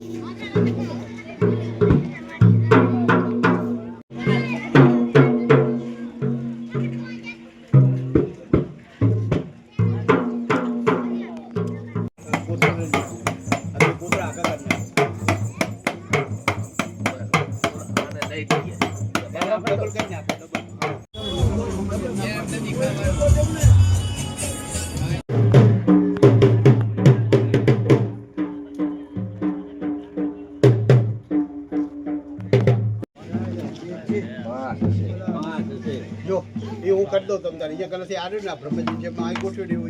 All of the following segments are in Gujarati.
જો આવ્યું ને આ જે માં ગોઠવી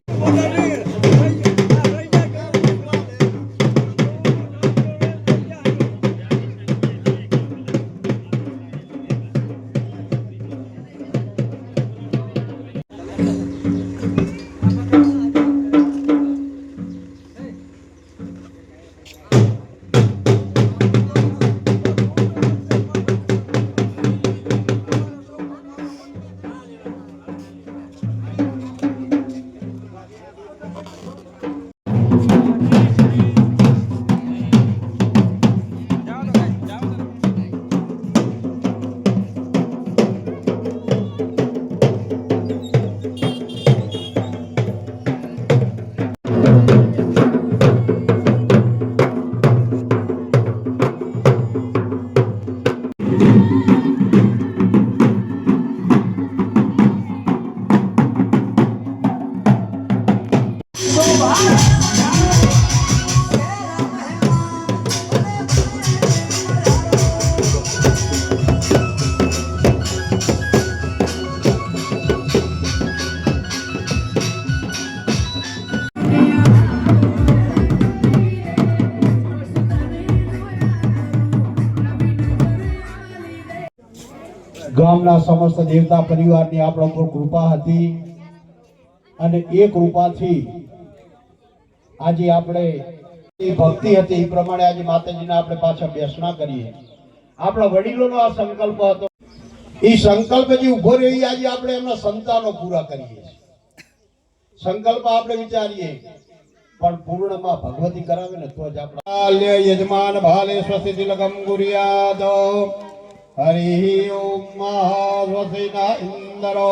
ગામના સમસ્ત દેવતા પરિવારની આપણા ઉપર કૃપા હતી અને એ કૃપાથી આજે આપણે ભક્તિ હતી એ પ્રમાણે આજે માતાજીને આપણે પાછા બેસણા કરીએ. આપણા વડીલોનો આ સંકલ્પ હતો. એ સંકલ્પ જે ઊભો રહી આજે આપણે એમના સંતાનો પૂરા કરીએ સંકલ્પ આપણે વિચારીએ, પણ પૂર્ણમાં ભગવતી કરાવે ને તો જ આપણા યજમાન ભાલે સ્વસ્તિ તિલકમ ગુરિયાદ. હરિ ઓમ મહાસ્વસ્તિન ઇન્દ્રો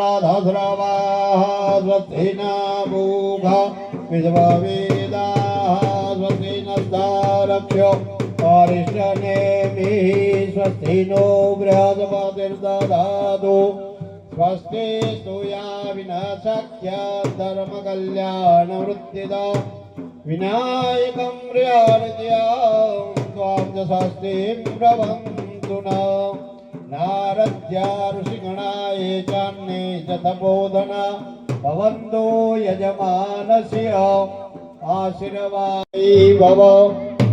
રાધાધ્રવાः સ્વસ્તિન મૂઢ વિશ્વવેદાः સ્વસ્તિન દારક્ષ્યો પરિષ્ઠનેમિः સ્વસ્તિ નો બૃહસ્પતિર્દધાતુ સ્વસ્તિ સ્તુયા વિનાશક્ય ધર્મ કલ્યાણ વૃત્તિદા વિનાયકમ ર્યારત્યાં ત્વાં સ્વસ્તિં ભવન્તો યજમાનસ્ય આશીર્વાદી ભવ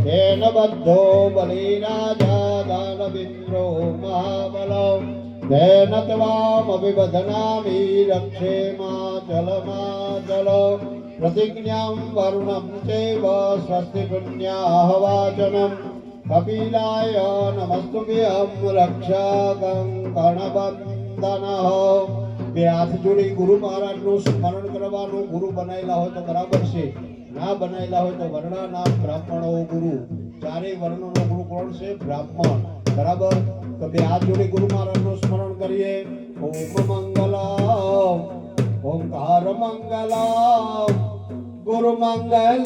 તેન બદ્ધો બલિરાજા દાનવિન્દ્રો મહાબલો તેન ત્વામભિવદનામિ રક્ષેમાચલમાચલ પ્રતિજ્ઞાં કપિલાય નમસ્તુભ્યં રક્ષકં ગણવંદનઃ બે હાથ જોડી ગુરુ મહારાજનું સ્મરણ કરવાનું ગુરુ બનાવેલા હોય તો બરાબર છે. ના બનાવેલા હોય તો વર્ણા નામ બ્રાહ્મણો ગુરુ. ચારેય વર્ણોનો ગુરુ કોણ છે બ્રાહ્મણ. બરાબર? તો બે હાથ જોડી ગુરુ મહારાજનું સ્મરણ કરીએ. ઓમ મંગલમ. ઓમકાર મંગલમ. ગુરુ મંગલમ.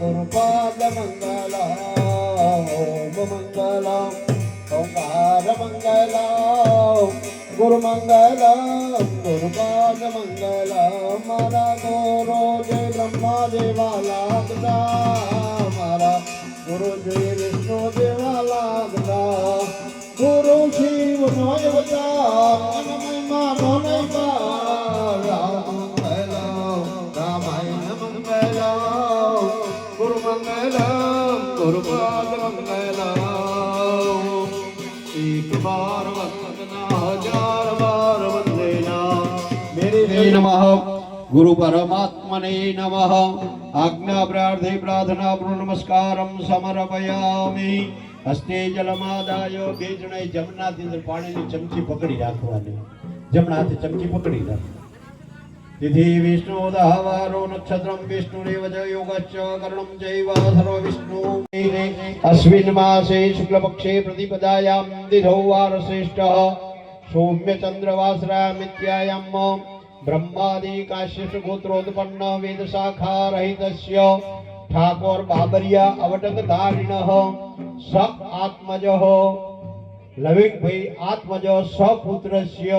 ગુરુપાદ મંગલમ. મંગલમ ઓમકાર મંગલમ ગુરુ મંગલમ ગુરુપાદ મંગલમ મારા ગુરુ જય બ્રહ્મા દેવા લાગતા મારા ગુરુ જય વિષ્ણુ દેવા લાગતા ગુરુ શિવ નો અવતાર મહિમા નો નૈવા રામ મંગલમ રામાયણ મંગલમ ગુરુ મંગલમ ગુરુ પરમાત્મને નમઃ. આજ્ઞા પ્રાર્થે પ્રાર્થના નમસ્કારમ સમર્પયામિ. હસ્તે જલમાદાય બે જણાએ જમનાથી પાણીની ચમચી પકડી રાખવાની. જમણા હાથે ચમચી પકડી રાખ तिथि विष्णुदावारो नक्षत्रं विष्णुरेव च योगश्च कर्णं चैव सर्वविष्णु अस्मिन् मासे शुक्लपक्षे प्रतिपदायां दिधौ वारश्रेष्ठः सौम्यचन्द्रवासरामित्यायां ब्रह्मादिकाश्यसुगोत्रोत्पन्न वेदशाखारहितस्य ठाकोर बाबरिया अवटकधारिणः स आत्मजः लविकभाई आत्मज सपुत्रस्य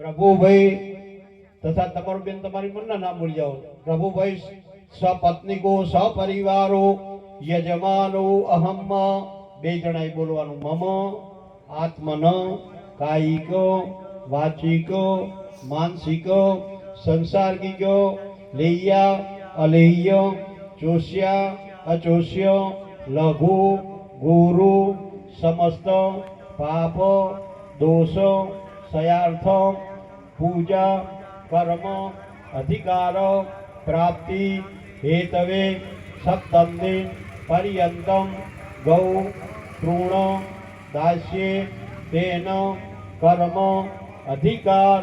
પ્રભુભાઈ તથા તમારું બેન તમારી મનના નામ બોલી જાઓ પ્રભુભાઈ સપત્નિકો સપરિવારો યજમાનો અહમ બે જણાએ બોલવાનું મમ આત્મન કાયિક વાચિક માનસિક સંસાર્ગિક લેય્યા અલેહ્ય ચોષ્યા અચોષ્ય લઘુ ગુરુ સમસ્ત પાપ દોષ સયાર્થ પૂજા કર્મ અધિકાર પ્રાપ્તિ હેતવે સપ્તમે પર્યંતમ ગૌ તૃણ દાસ્યે તેન કર્મ અધિકાર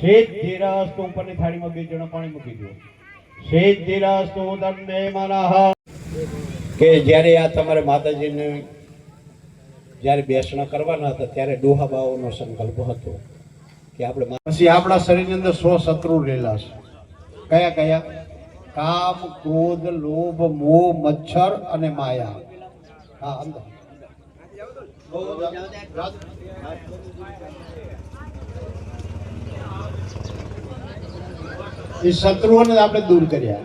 શેષધિરસ્તુ ઉપરની થાળીમાં બે જણા પાણી મૂકી દો શેષધિરસ્તુ દંડે મનઃ કે જ્યારે આ તમારે માતાજીને જ્યારે બેસણા કરવાના હતા, ત્યારે ડોહાબાઓનો સંકલ્પ હતો. કે આપણે પછી આપણા શરીરની અંદર સો શત્રુ રહેલા છે. કયા કયા? કામ, ક્રોધ, લોભ, મોહ, મચ્છર અને માયા. હા અંદર એ શત્રુઓને આપણે દૂર કર્યા.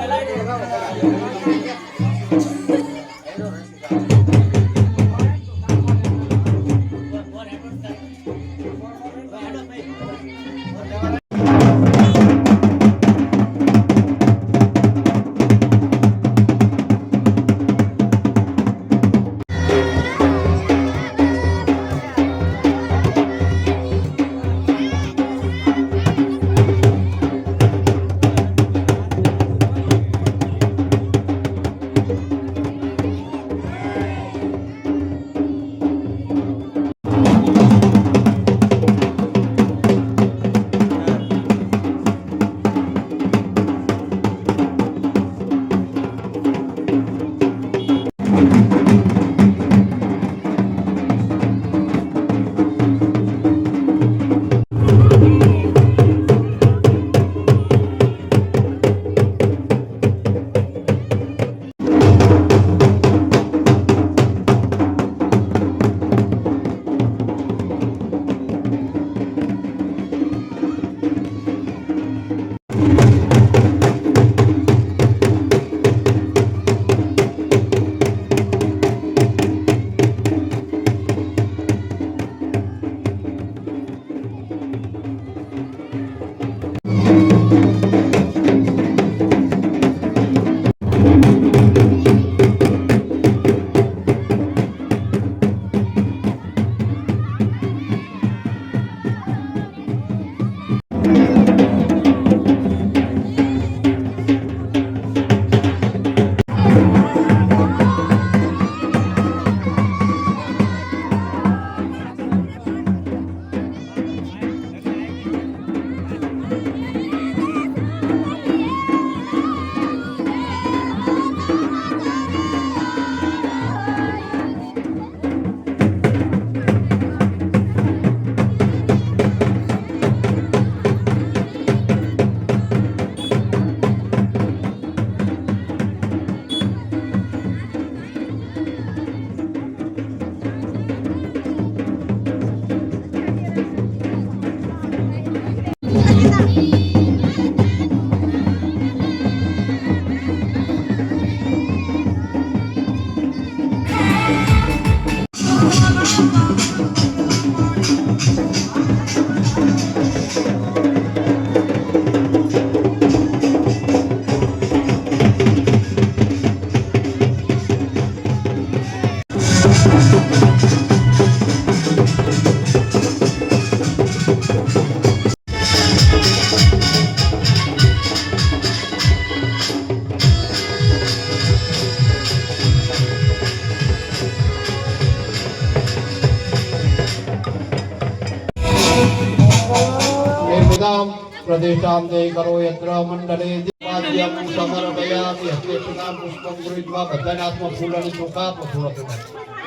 પ્રદેશાંતે કરો યત્ર મંડલે દીપાદ્યમ સમર્પયામિ હસ્તે સુનામ પુષ્પમ ગૃહીત્વા બધાના હાથમાં ફૂલ અને ચોખા આપો થોડા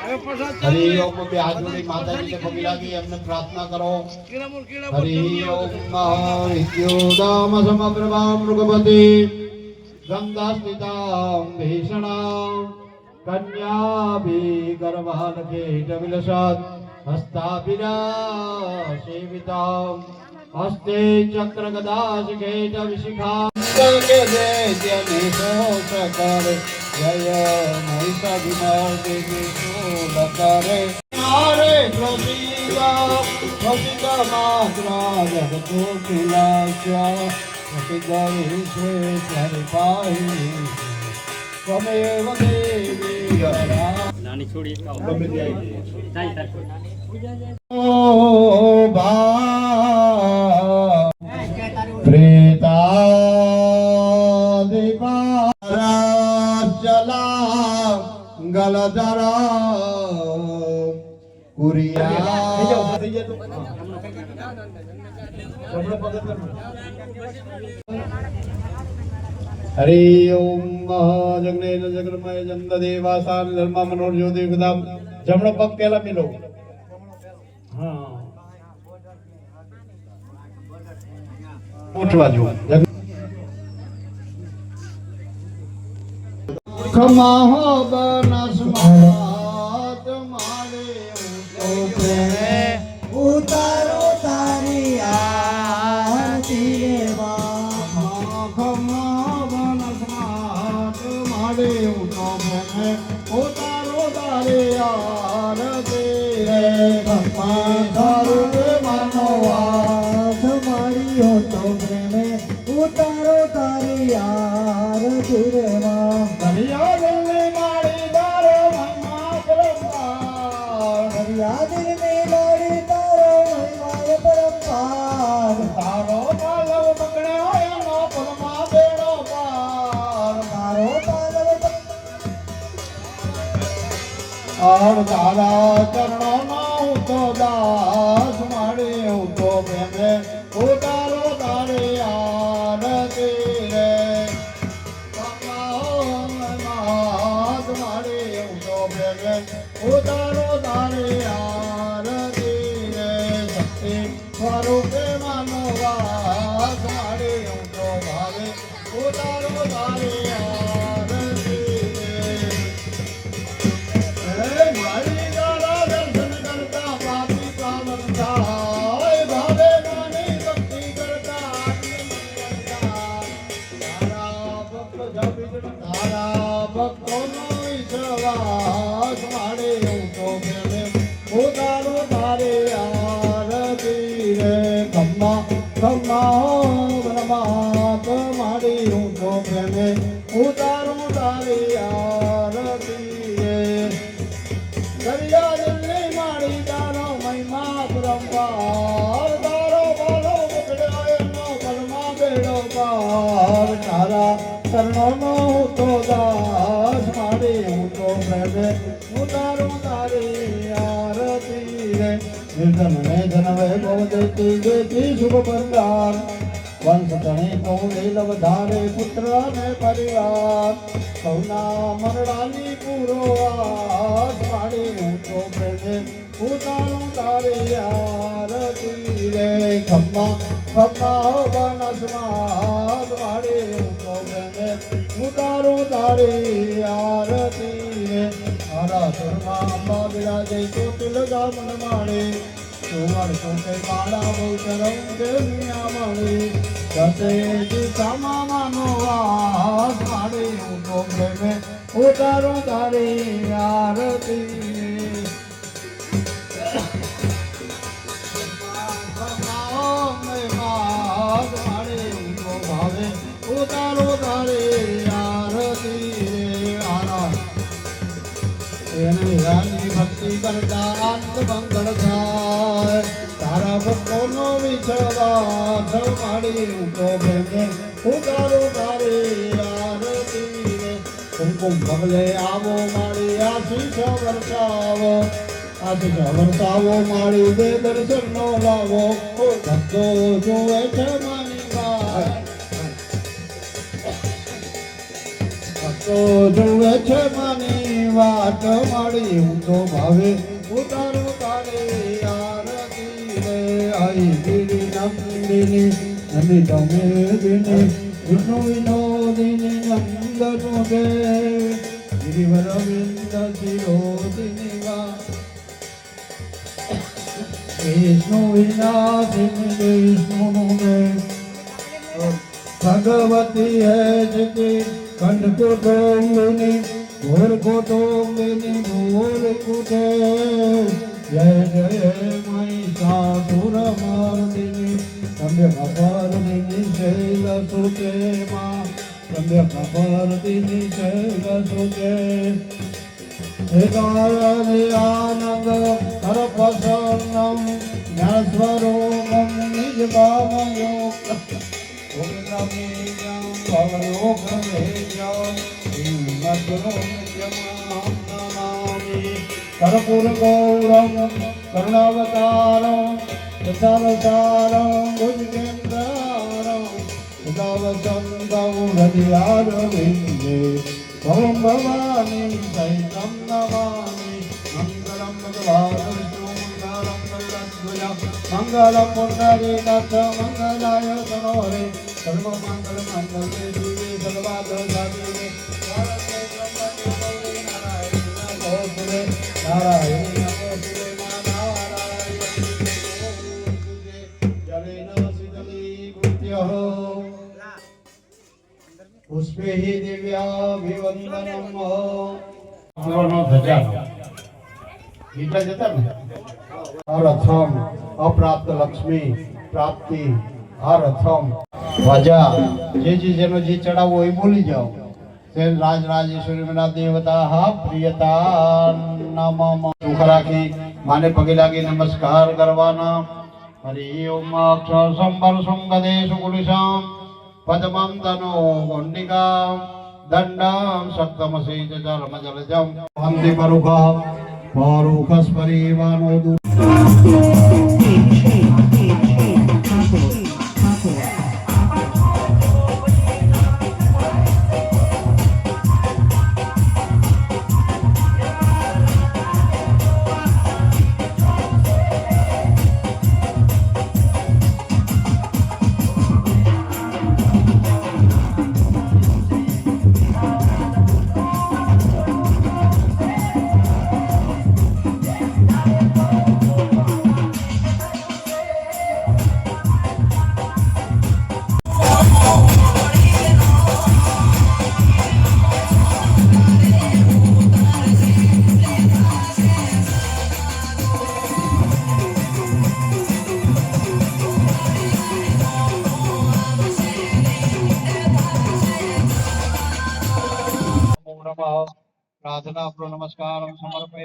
થોડા હરિ ઓમ બે હાથ જોડી માતાજીને પગે લાગી એમને પ્રાર્થના કરો હરિ ઓમ વિદ્યોદામ સમપ્રભામ મૃગપતિ ગંગાસ્મિતામ ભીષણામ કન્યાભી ગર્ભાનકેટ વિલસત હસ્તાભિરા સેવિતામ હસ્તે ચક્ર ગદા શિખેટ વિશિખા કે દે જને સોચકર જય મહિષાભિમર્દિની શૂલકરે નારે પ્રસીદા પ્રસિદ્ધ માત્રા જગતો કિલાસ્યા પ્રસિદ્ધ વિશ્વેશ્વર પાહી ત્વમેવ દેવી નાની છોડી. ગમે તે આવી જાય. જાય તાર. ઓ ભા પ્રેતાદિપારા ગલધરા કુરિયા હરિ ઓમ જગને જગન્મય જંદ દેવાસાન ધર્મ મનોર જ્યોતિ વિદામ જમણો પગ પેલા મિલો હા ઉઠવા જો ખમા હો બનસ્માત और तारा चरणों में હું તો સ્વરૂપે માનો વાસ મારે ભાવે ઉતારો તારે બ્રહ્માત મારી હું તો પ્રેમે ઉતારો તારે આરતી દરિયા દિલ્હી મારી તારો મહિમા પરંપાર તારો બાલો પકડ્યો બલમાં બેડો તારા ચરણોનો હું તો દાસ મારી તો પ્રેમે હું તારી આરતી નિર્ધન ને ધન વૈભવ દેતી શુભ બંધાર વંશ ધણી કૌલે વેલ વધારે પુત્ર ને પરિવાર સૌના મરડાની પૂરો આસ પાડી હું તો પ્રેમે ઉતારું તારી આરતી રે ખમ્મા ખમ્મા બનસ્માત પાડી તો પ્રેમે ઉતારું તારી આરતી રે મારા સુરમાં અંબા બિરાજે ચોટીલ ગામન માણે. સુવર કોટે માળા બહુ ચરમ દેવિયા માણે સતે દિશામાં માનો વાસ પ્રેમે ઉતારો તારી આરતી. ગરડા આનંદ મંગળ થાય તારા ભક્તોનો વિચવા જમાડી ઊભો ભેંગે ઉગારો મારે કુમકુમ પગલે આવો મારી, આશીષ વરસાવો આશીષ વરસાવો મારી દે દર્શનનો લાવો ભક્તો જુએ છે માની ભાઈ ભક્તો જુએ છે માની માળી હું તો ભાવે, ઉતારો તારે આરતી રે આઈ ગીરી નંદિની નમી તમે દિની વિષ્ણુ વિનોદિની નંદનો દે. ગિરિવર વિંદ શિરોદિની વા. વિષ્ણુ વિનાશિની વિષ્ણુ દે. ભગવતી હે જતી કંઠ કુટુંબિની ભરગોટો મેની મોર કૂટે જય જય મૈસા પુર મારદિની તમે અપારદિની શૈલ સુતે માં તમે અપારદિની શૈલ સુતે હે કાળને આનંદ હર પ્રસન્નમ જ્ઞાન સ્વરૂપમ નિજ ભાવયો ઓમ નમી જમ ભવલોક મે જમ कर्पूरगौरं करुणावतारं रसावतारं भुजगेन्द्रारं सदावसन्दं हरियारविन्दे ॐ भवानीं सहितं नमामि मङ्गलं भगवानुन्दरं कल्लद्वयं मङ्गलं पुण्डरीनाथ मङ्गलाय सरोहरे सर्वमङ्गलमङ्गले देवी सर्वादशादिने નમોસ્તુતે નારાયણ નમોસ્તુતે મા નારાયણ જલેન શીતલીકૃત્ય પુષ્પે દિવ્યાભિવંદનમ પૂર્વનો ધજાનો ગીતા જતા ને અરથમ અપ્રાપ્ત લક્ષ્મી પ્રાપ્તિ અરથમ વાજા જે જે જેનો જે ચડાવવો એ બોલી જાઓ તે રાજ રાજેશ્વરીના દેવતા પ્રિયતા નમ સુખ રાખી માને પગે લાગી નમસ્કાર કરવાના હરિ ઓમ અક્ષર સંબર સુંગદે સુકુલિશામ પદ્મમ તનો ગોંડિકા દંડમ સપ્તમસી જલમ જલજમ વંદે પરુખ પરુખસ પરિવાનો દુ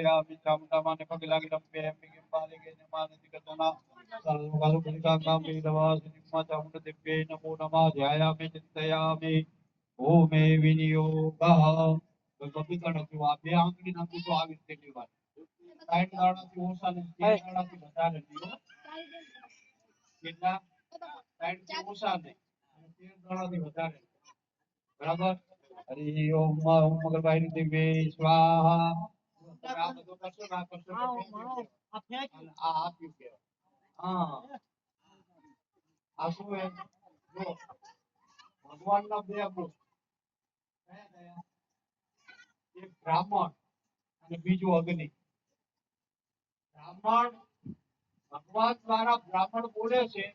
રામી ચામુંડામાને પગે લાગી રંભે રંભી ગેમ પાલે ગઈ ને માને દિગતોના સારું કલિકા કામે દવાસ નિમા ચામુંડ દિવ્ય નમો નમઃ ધ્યાયામે ચિંતયામે ઓમે વિનિયોગઃ કપી કણકુ આ બે આંગળી નાખું તો આવી કેટલી વાર સાઈડ દાણાથી ઓછા ને સાઈડ દાણાથી વધારે દીધો કેટલા સાઈડથી ઓછા ને તેર દાણાથી વધારે બરાબર હરિ ઓમ ઓમ મગર ભાઈ દિવ્ય સ્વાહા ભગવાન ના બે એક બ્રાહ્મણ અને બીજું અગ્નિ બ્રાહ્મણ ભગવાન દ્વારા બ્રાહ્મણ બોલે છે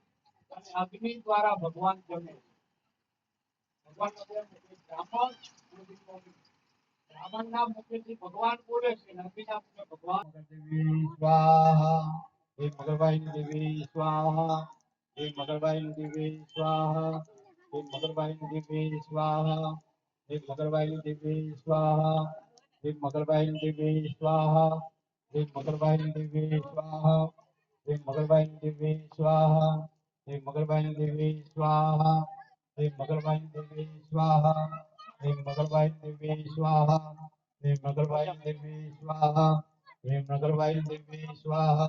અને અગ્નિ દ્વારા ભગવાન જમે. ભગવાન બ્રાહ્મણ ભગવાન બોલે છે ભગવાન સ્વાહા હે મગરભાઈ દેવી સ્વાહા હે મગરભાઈ દેવી સ્વાહા હે મગરભાઈ દેવી સ્વાહા હે મગરભાઈ દેવી સ્વાહા હે મગરભાઈ દેવી સ્વાહા હે મગરભાઈ દેવી સ્વાહા હે મગરભાઈ દેવી સ્વાહા હે દેવી સ્વાહા ह्रीं मगरवायु दिव्ये स्वाहा ह्रीं मगरवायु दिव्ये स्वाहा ह्रीं मगरवायु दिव्ये स्वाहा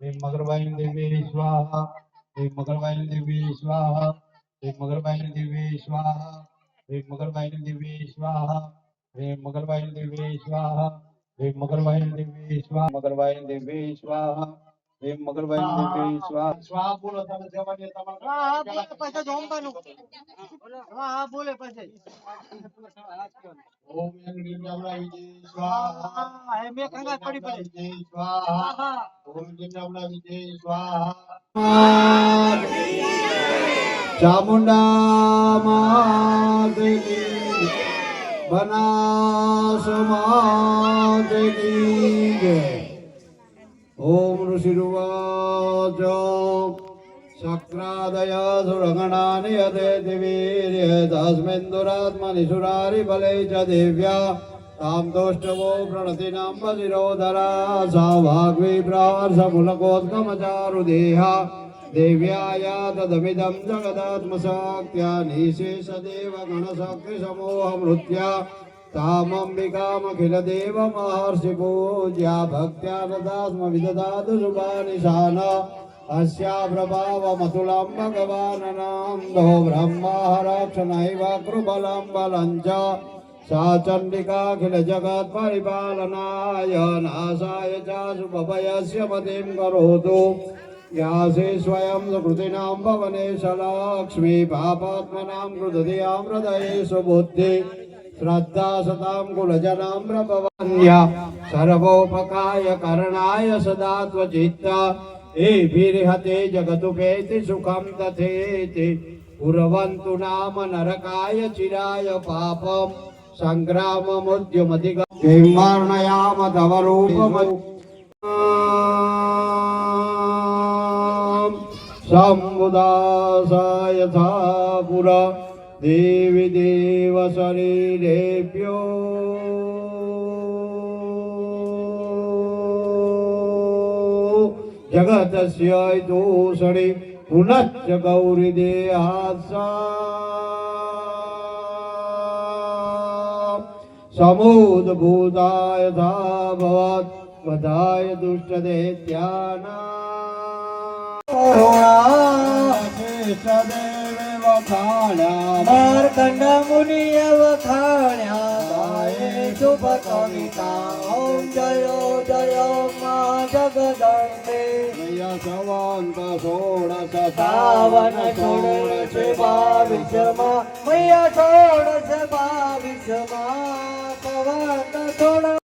ह्रीं मगरवायु दिव्ये स्वाहा ह्रीं मगरवायु दिव्ये स्वाहा ह्रीं मगरवायु दिव्ये स्वाहा ह्रीं मगरवायु दिव्ये स्वाहा ह्रीं मगरवायु दिव्ये स्वाहा ह्रीं मगरवायु दिव्ये स्वाहा मगरवायु दिव्ये स्वाहा પ્રેમ મગરભાઈ ને કઈ સ્વાદ સ્વાદ બોલો તમે જવાની તમારે હા બોલે પછી જોમવાનું હા હા બોલે પછી ઓમ એમ નિમરાવલા વિજય સ્વાહા હા એમ એક અંગાત પડી પડે જય સ્વાહા ઓમ નિમરાવલા વિજય સ્વાહા ચામુંડા માતની બનાસ માતની જય ॐ ऋषिरुवाच। शक्रादय सुरगणानि यते वीर्ये तस्मिन् दुरात्मनिसुरारिबलै च दिव्या। तां दोष्टवो प्रणतिनां वजिरोधरा सा भाग् प्रार्शमुनगोत्तमचारु देहा तदमिदं जगदात्मशक्त्या निशेषदेवगणशक्तिसमोहमृत्या कामम्बिकामखिलदेवमहर्षिपूज्या भक्त्या ददास्म विददातु शुभानिशान अस्या प्रभावमतुलं भगवाननान्दो ब्रह्माहरक्षणैव कृबलं बलं च सा चण्डिकाखिलजगत्परिपालनाय नाशाय च शुभभयस्य मतिं करोतु यासे स्वयं सुकृतीनां भवने सलक्ष्मी पापात्मनां कृतधियां हृदये सुबुद्धि શ્રદ્ધા સદામ કુલજનામ્ર ભવાન્યા સર્વોપકાય કરણાય સદા ત્વચિત્તા એ ભીર્હતે જગદુપેતિ સુખમ તથેતિ પુરવંતુ નામ નરકાય ચિરાય પાપમ સંગ્રામમુદ્યમધિગ કિંવાર્ણયામ તવ રૂપમ સંબુદાસાય देवि देव शरीरेभ्यो जगतस्य दोषणे पुनश्च गौरीदेहासा समुद्भूताय यथा भवत् वधाय दुष्टदैत्याना देवे વખાણ્યા. માર્કંડ મુનિએ વખાણ્યા. ગાયે શુભ કવિતા. ઓમ જયો જયો મા જગદંબે. જય સવંત ષોડશ સાવન ષોડશ બાવીસમાં. મૈયા ષોડશ બાવીસમાં. કવન ષોડશ